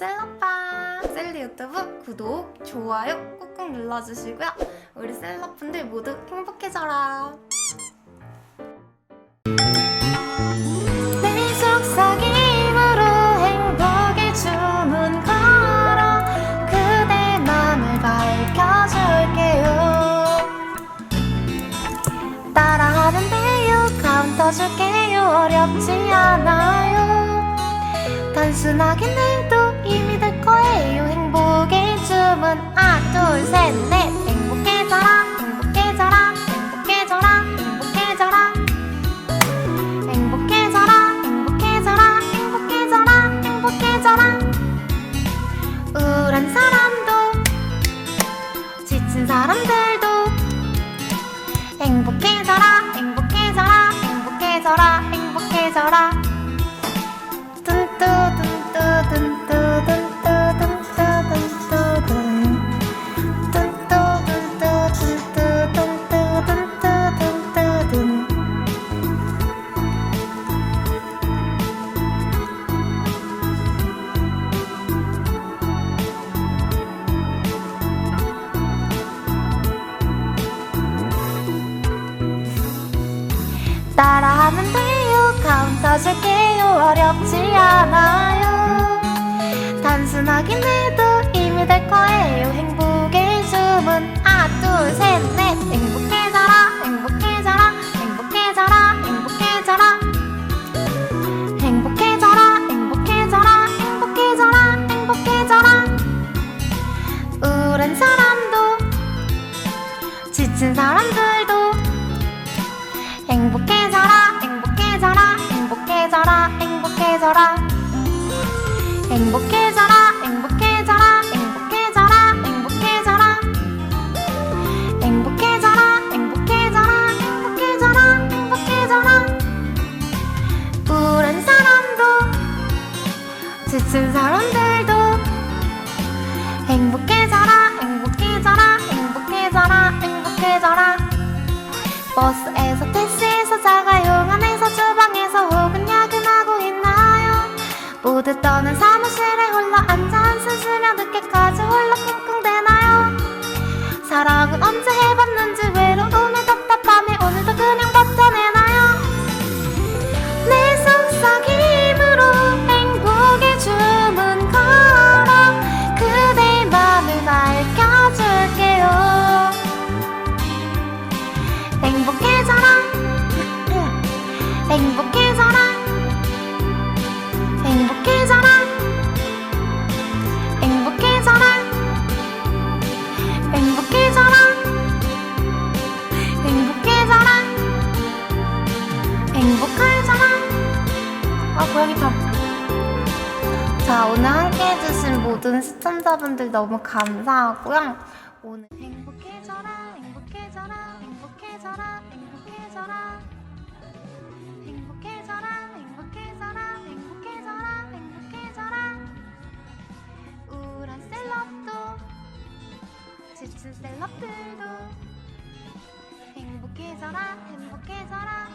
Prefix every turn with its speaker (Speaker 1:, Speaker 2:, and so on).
Speaker 1: 셀럽빵 셀리 유튜브 구독, 좋아요 꾹꾹 눌러주시고요. 우리 셀럽분들 모두 행복해져라. 내 속삭임으로 행복의 주문 걸어 그대 맘을 밝혀줄게요 따라하는데요 카운터 줄게요 어렵지 않아요 이미 될 거예요 행복의 주문 하나 둘셋넷. 행복해져라 행복해져라 행복해져라 행복해져라. 행복해져라 행복해져라 행복해져라 행복해져라. 우울한 사람도 지친 사람들 따라하면 돼요. 카운터 줄게요. 어렵지 않아요. 단순하긴 해도 이미 될 거예요. 행복의 주문 하나 둘셋넷. 행복해져라 행복해져라 행복해져라 행복해져라. 행복해져라 행복해져라 행복해져라 행복해져라. 우울한 사람도 지친 사람들도 행복해 지친 사람들도 행복해져라 행복해져라 행복해져라 행복해져라. 버스에서 행복해져라. 행복해져라. 행복해져라. 행복해져라. 행복해져라. 행복해져라. 행복해져라. 아 고양이 탐. 자 오늘 함께 해주신 모든 시청자분들 너무 감사하고요 오늘 행복해져라 행복해져라 행복해져라 행복해져라. 행복해져라 행복해져라 행복해져라 행복해져라. 우울한 셀럽도 지친 셀럽들도. 행복해져라 행복해져라